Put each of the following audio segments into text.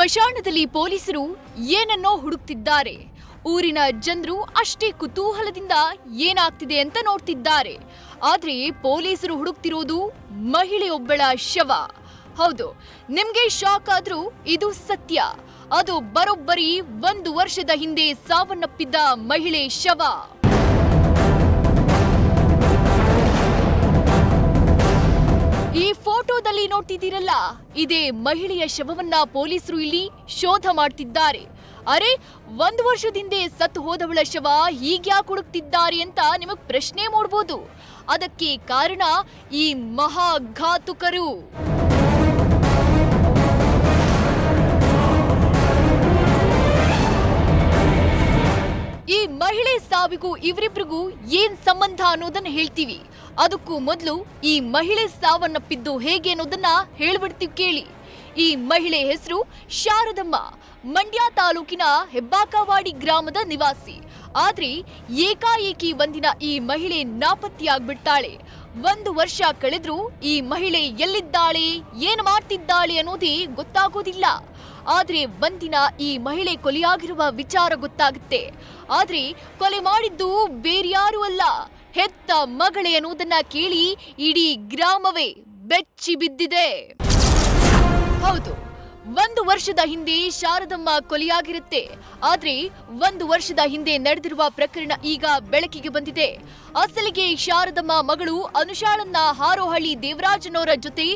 ಸ್ಮಶಾನದಲ್ಲಿ ಪೊಲೀಸರು ಏನನ್ನೋ ಹುಡುಕ್ತಿದ್ದಾರೆ. ಊರಿನ ಜನರು ಅಷ್ಟೇ ಕುತೂಹಲದಿಂದ ಏನಾಗ್ತಿದೆ ಅಂತ ನೋಡ್ತಿದ್ದಾರೆ. ಆದ್ರೆ ಪೊಲೀಸರು ಹುಡುಕ್ತಿರೋದು ಮಹಿಳೆಯೊಬ್ಬಳ ಶವ. ಹೌದು, ನಿಮ್ಗೆ ಶಾಕ್ ಆದ್ರೂ ಇದು ಸತ್ಯ. ಅದು ಬರೋಬ್ಬರಿ ಒಂದು ವರ್ಷದ ಹಿಂದೆ ಸಾವನ್ನಪ್ಪಿದ್ದ ಮಹಿಳೆ ಶವ. ಫೋಟೋದಲ್ಲಿ ನೋಡ್ತಿದ್ದೀರಲ್ಲ? ಇದೇ ಮಹಿಳೆಯ ಶವವನ್ನ ಪೊಲೀಸರು ಇಲ್ಲಿ ಶೋಧ ಮಾಡ್ತಿದ್ದಾರೆ. ಅರೆ, ಒಂದು ವರ್ಷದಿಂದ ಸತ್ತು ಹೋದವಳ ಶವ ಹೀಗ್ಯಾ ಹುಡುಕ್ತಿದ್ದಾರೆ ಅಂತ ನಿಮಗೆ ಪ್ರಶ್ನೆ ಮೂಡ್ಬೋದು. ಅದಕ್ಕೆ ಕಾರಣ ಈ ಮಹಾಘಾತುಕರು. ಈ ಮಹಿಳೆ ಸಾವಿಗೂ ಇವರಿಬ್ರಿಗೂ ಏನ್ ಸಂಬಂಧ ಅನ್ನೋದನ್ನ ಹೇಳ್ತೀವಿ. ಅದಕ್ಕೂ ಮೊದಲು ಈ ಮಹಿಳೆ ಸಾವನ್ನಪ್ಪಿದ್ದು ಹೇಗೆ ಅನ್ನೋದನ್ನ ಹೇಳ್ಬಿಡ್ತೀವಿ ಕೇಳಿ. ಈ ಮಹಿಳೆ ಹೆಸರು ಶಾರದಮ್ಮ, ಮಂಡ್ಯ ತಾಲೂಕಿನ ಹೆಬ್ಬಾಕವಾಡಿ ಗ್ರಾಮದ ನಿವಾಸಿ. ಆದ್ರೆ ಏಕಾಏಕಿ ಒಂದಿನ ಈ ಮಹಿಳೆ ನಾಪತ್ತೆಯಾಗ್ಬಿಡ್ತಾಳೆ. ಒಂದು ವರ್ಷ ಕಳೆದ್ರು ಈ ಮಹಿಳೆ ಎಲ್ಲಿದ್ದಾಳೆ, ಏನು ಮಾಡ್ತಿದ್ದಾಳೆ ಅನ್ನೋದೇ ಗೊತ್ತಾಗೋದಿಲ್ಲ. ಆದ್ರೆ ಒಂದಿನ ಈ ಮಹಿಳೆ ಕೊಲೆಯಾಗಿರುವ ವಿಚಾರ ಗೊತ್ತಾಗುತ್ತೆ. ಆದ್ರೆ ಕೊಲೆ ಮಾಡಿದ್ದು ಬೇರ್ಯಾರೂ ಅಲ್ಲ. ಹೆತ್ತ ಮಗಳೇ ಅನ್ನೋದನ್ನ ಕೇಳಿ ಇಡೀ ಗ್ರಾಮವೇ ಬೆಚ್ಚಿ ಬಿದ್ದಿದೆ. ಹೌದು, ಒಂದು ವರ್ಷದ ಹಿಂದೆ ಶಾರದಮ್ಮ ಕೊಲೆಯಾಗಿರುತ್ತೆ. ಆದ್ರೆ ಒಂದು ವರ್ಷದ ಹಿಂದೆ ನಡೆದಿರುವ ಪ್ರಕರಣ ಈಗ ಬೆಳಕಿಗೆ ಬಂದಿದೆ. ಅಸಲಿಗೆ ಶಾರದಮ್ಮ ಮಗಳು ಅನುಷಾಳನ್ನ ಹಾರೋಹಳ್ಳಿ ದೇವರಾಜನವರ ಜೊತೆ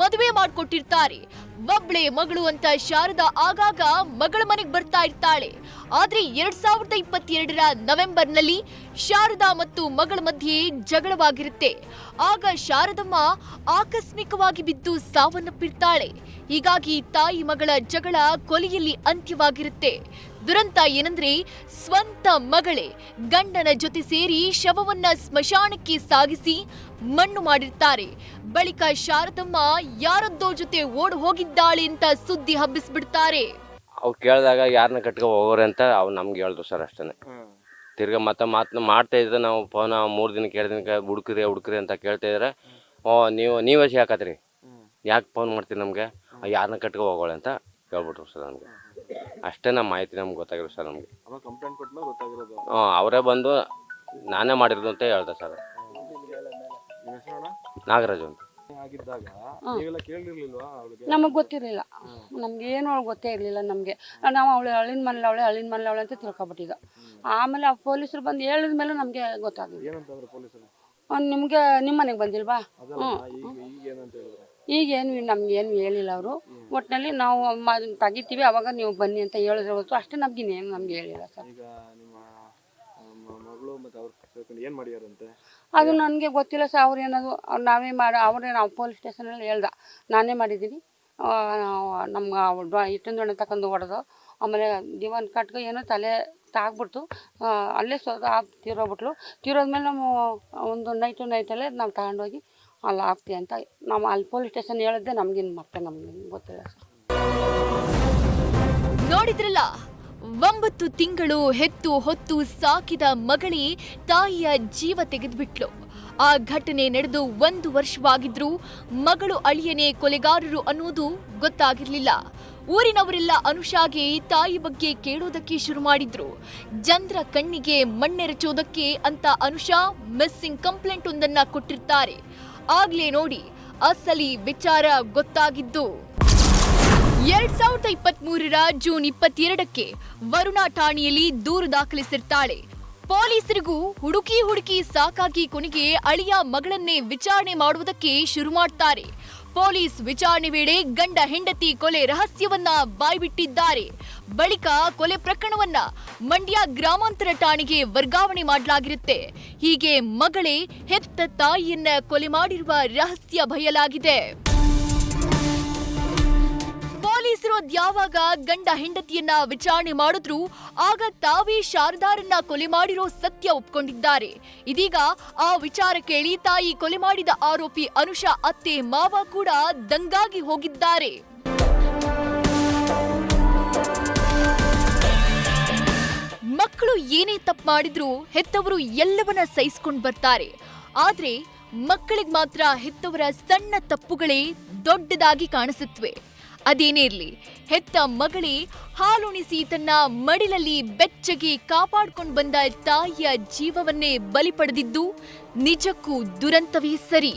ಮದುವೆ ಮಾಡ್ಕೊಟ್ಟಿರ್ತಾರೆ. ಒಬ್ಳೆ ಮಗಳು ಅಂತ ಶಾರದಾ ಆಗಾಗ ಮಗಳ ಮನೆಗೆ ಬರ್ತಾ ಇರ್ತಾಳೆ. ಆದ್ರೆ ಎರಡ್ ಸಾವಿರದ ಇಪ್ಪತ್ತೆರಡರ ನವೆಂಬರ್ನಲ್ಲಿ ಶಾರದಾ ಮತ್ತು ಮಗಳ ಮಧ್ಯೆ ಜಗಳವಾಗಿರುತ್ತೆ. ಆಗ ಶಾರದಮ್ಮ ಆಕಸ್ಮಿಕವಾಗಿ ಬಿದ್ದು ಸಾವನ್ನಪ್ಪಿರ್ತಾಳೆ. ಹೀಗಾಗಿ ತಾಯಿ ಮಗಳ ಜಗಳ ಕೊಲೆಯಲ್ಲಿ ಅಂತ್ಯವಾಗಿರುತ್ತೆ. ದುರಂತ ಏನಂದ್ರೆ ಸ್ವಂತ ಮಗಳೇ ಗಂಡನ ಜೊತೆ ಸೇರಿ ಶವವನ್ನ ಸ್ಮಶಾನಕ್ಕೆ ಸಾಗಿಸಿ ಮಣ್ಣು ಮಾಡಿರ್ತಾರೆ. ಬಳಿಕ ಶಾರದಮ್ಮ ಯಾರದ್ದೋ ಜೊತೆ ಓಡ್ ಹೋಗಿದ್ದಾಳೆ ಅಂತ ಸುದ್ದಿ ಹಬ್ಬಿಸ್ಬಿಡ್ತಾರೆ. ಅವ್ರು ಕೇಳಿದಾಗ ಯಾರನ್ನ ಕಟ್ಕೊ ಹೋಗೋರೆ ಅಂತ ಅವ್ ನಮ್ಗೆ ಹೇಳಿದ್ರು ಸರ್ ಅಷ್ಟೇ ತಿರ್ಗಾ ಮತ್ತೆ ಮಾತನ್ನ ಮಾಡ್ತಾ ಇದ್ರೆ ನಾವು ಫೋನ್ ಮೂರು ದಿನಕ್ಕೆ ಎರಡು ದಿನಕ್ಕೆ ಹುಡುಕ್ರಿ ಹುಡುಕ್ರಿ ಅಂತ ಕೇಳ್ತಾ ಇದ್ರೆ ಓ ನೀವು ನೀವೇ ಯಾಕತ್ರಿ ಯಾಕೆ ಫೋನ್ ಮಾಡ್ತೀರಿ ನಮಗೆ? ಯಾರನ್ನ ಕಟ್ಕೊ ಹೋಗೋಳೆ ಅಂತ ಕೇಳ್ಬಿಟ್ರು ಸರ್ ನಮ್ಗೆ. ಅಷ್ಟೇ ನಮ್ಮ ಮಾಹಿತಿ ನಮ್ಗೆ ಗೊತ್ತಾಗಿರೋ ಸರ್ ನಮ್ಗೆ. ಹಾಂ ಅವರೇ ಬಂದು ನಾನೇ ಮಾಡಿರೋದು ಅಂತ ಹೇಳ್ದೆ ಸರ್. ನಾಗರಾಜು ಅಂತ. ಆಗಿದ್ದಾಗ ನೀವೆಲ್ಲ ಕೇಳಿರ್ಲಿಲ್ವಾ ಅವಳಿಗೆ? ನಮಗೆ ಗೊತ್ತಿರಲಿಲ್ಲ. ನಮ್ಗೆ ಏನು ಅವಳು ಗೊತ್ತೇ ಇರಲಿಲ್ಲ ನಮಗೆ. ನಾವು ಅವಳು ಅಳಿನ ಮನೇಲಿ ಅವಳೆ ಅಳಿನ ಮನೇಲಿ ಅವಳೆ ಅಂತ ತಿಳ್ಕೊಬಿಟ್ಟಿದ್ದು ಆಮೇಲೆ ಆ ಪೊಲೀಸರು ಬಂದು ಹೇಳಿದ ಮೇಲೆ ನಮಗೆ ಗೊತ್ತಾಗಿದೆ ನಿಮ್ಗೆ ಪೊಲೀಸರು? ನಿಮಗೆ ನಿಮ್ಮ ಮನೆಗೆ ಬಂದಿಲ್ವಾ? ಅದಲ್ಲ ಈಗ ಈಗ ಏನಂತ ಹೇಳಿದ್ರು? ಈಗೇನು ನಮ್ಗೆ ಏನು ಹೇಳಿಲ್ಲ ಅವರು. ಒಟ್ಟಿನಲ್ಲಿ ನಾವು ಮ ತೆಗಿತೀವಿ ಅವಾಗ ನೀವು ಬನ್ನಿ ಅಂತ ಹೇಳಿದ್ರೆ ಅಷ್ಟೇ ನಮ್ಗೆ ಇನ್ನೇನು ನಮ್ಗೆ ಹೇಳಿಲ್ಲ ಸರ್. ಈಗ ಮತ್ತೆ ಅವ್ರು ಸೇರ್ಕೊಂಡು ಏನ್ ಮಾಡ್ಯಾರಂತೆ? ಅದು ನನಗೆ ಗೊತ್ತಿಲ್ಲ ಸರ್ ಅವ್ರು ಏನದು ಅವ್ರು ನಾವೇ ಮಾಡಿ ಅವರೇ ನಾವು ಪೊಲೀಸ್ ಸ್ಟೇಷನಲ್ಲಿ ಹೇಳ್ದ. ನಾನೇ ಮಾಡಿದ್ದೀನಿ. ನಮ್ಗೆ ಇಟ್ಟಿನ ದೊಣ್ಣೆ ತಗೊಂಡು ಹೊಡೆದು ಆಮೇಲೆ ದಿವಾನ್ ಕಟ್ಗೆ ಏನೋ ತಲೆ ತಾಗ್ಬಿಡ್ತು. ಅಲ್ಲೇ ಸ್ವಲ್ಪ ತೀರೋಗ್ಬಿಟ್ಲು. ತೀರೋದ್ಮೇಲೆ ನಾವು ಒಂದು ನೈಟು ನೈಟಲ್ಲೇ ನಾವು ತಗೊಂಡೋಗಿ ಅಲ್ಲಿ ಹಾಕ್ತೀವಿ ಅಂತ. ನಾವು ಅಲ್ಲಿ ಪೊಲೀಸ್ ಸ್ಟೇಷನ್ ಹೇಳಿದ್ದೆ ನಮಗಿನ್ನು ಮತ್ತೆ ನಮ್ಗೆ ಗೊತ್ತಿಲ್ಲ ಸರ್. ನೋಡಿದ್ರಲ್ಲ? ಒಂಬತ್ತು ತಿಂಗಳು ಹೆತ್ತು ಹೊತ್ತು ಸಾಕಿದ ಮಗಳೇ ತಾಯಿಯ ಜೀವ ತೆಗೆದುಬಿಟ್ಲು. ಆ ಘಟನೆ ನಡೆದು ಒಂದು ವರ್ಷವಾಗಿದ್ರೂ ಮಗಳು ಅಳಿಯನೇ ಕೊಲೆಗಾರರು ಅನ್ನೋದು ಗೊತ್ತಾಗಿರಲಿಲ್ಲ. ಊರಿನವರೆಲ್ಲ ಅನುಷಾಗೆ ತಾಯಿ ಬಗ್ಗೆ ಕೇಳೋದಕ್ಕೆ ಶುರು ಮಾಡಿದ್ರು. ಜನರ ಕಣ್ಣಿಗೆ ಮಣ್ಣೆರಚೋದಕ್ಕೆ ಅಂತ ಅನುಷಾ ಮಿಸ್ಸಿಂಗ್ ಕಂಪ್ಲೇಂಟ್ ಒಂದನ್ನ ಕೊಟ್ಟಿರ್ತಾರೆ. ಆಗ್ಲೇ ನೋಡಿ, ಅಸಲಿ ವಿಚಾರ ಗೊತ್ತಾಗಿದ್ದು. ಎರಡ್ ಸಾವಿರದ ಇಪ್ಪತ್ತ್ ಮೂರರ ಜೂನ್ ಇಪ್ಪತ್ತೆರಡಕ್ಕೆ ವರುಣಾ ಠಾಣೆಯಲ್ಲಿ ದೂರು ದಾಖಲಿಸಿರ್ತಾಳೆ. ಪೊಲೀಸರಿಗೂ ಹುಡುಕಿ ಹುಡುಕಿ ಸಾಕಾಗಿ ಕೊನೆಗೆ ಅಳಿಯ ಮಗಳನ್ನೇ ವಿಚಾರಣೆ ಮಾಡುವುದಕ್ಕೆ ಶುರು ಮಾಡ್ತಾರೆ. ಪೊಲೀಸ್ ವಿಚಾರಣೆ ವೇಳೆ ಗಂಡ ಹೆಂಡತಿ ಕೊಲೆ ರಹಸ್ಯವನ್ನ ಬಾಯ್ಬಿಟ್ಟಿದ್ದಾರೆ. ಬಳಿಕ ಕೊಲೆ ಪ್ರಕರಣವನ್ನ ಮಂಡ್ಯ ಗ್ರಾಮಾಂತರ ಠಾಣೆಗೆ ವರ್ಗಾವಣೆ ಮಾಡಲಾಗಿರುತ್ತೆ. ಹೀಗೆ ಮಗಳೇ ಹೆತ್ತ ತಾಯಿಯನ್ನ ಕೊಲೆ ಮಾಡಿರುವ ರಹಸ್ಯ ಬಯಲಾಗಿದೆ. ಪೊಲೀಸರು ಅದ್ಯಾವಾಗ ಗಂಡ ಹೆಂಡತಿಯನ್ನ ವಿಚಾರಣೆ ಮಾಡಿದ್ರು, ಆಗ ತಾವೇ ಶಾರದಾರನ್ನ ಕೊಲೆ ಮಾಡಿರೋ ಸತ್ಯ ಒಪ್ಕೊಂಡಿದ್ದಾರೆ. ಇದೀಗ ಆ ವಿಚಾರ ಕೇಳಿ ತಾಯಿ ಕೊಲೆ ಮಾಡಿದ ಆರೋಪಿ ಅನುಷಾ ಅತ್ತೆ ಮಾವ ಕೂಡ ದಂಗಾಗಿ ಹೋಗಿದ್ದಾರೆ. ಮಕ್ಕಳು ಏನೇ ತಪ್ಪು ಮಾಡಿದ್ರು ಹೆತ್ತವರು ಎಲ್ಲವನ್ನ ಸಹಿಸ್ಕೊಂಡು ಬರ್ತಾರೆ. ಆದ್ರೆ ಮಕ್ಕಳಿಗೆ ಮಾತ್ರ ಹೆತ್ತವರ ಸಣ್ಣ ತಪ್ಪುಗಳೇ ದೊಡ್ಡದಾಗಿ ಕಾಣಿಸುತ್ತವೆ ಅದೇನೇ ಇರಲಿ, ಹೆತ್ತ ಮಗಳೇ ಹಾಲುಣಿಸಿ ತನ್ನ ಮಡಿಲಲ್ಲಿ ಬೆಚ್ಚಗೆ ಕಾಪಾಡ್ಕೊಂಡು ಬಂದ ತಾಯಿಯ ಜೀವವನ್ನೇ ಬಲಿ ಪಡೆದಿದ್ದು ನಿಜಕ್ಕೂ ದುರಂತವೇ ಸರಿ.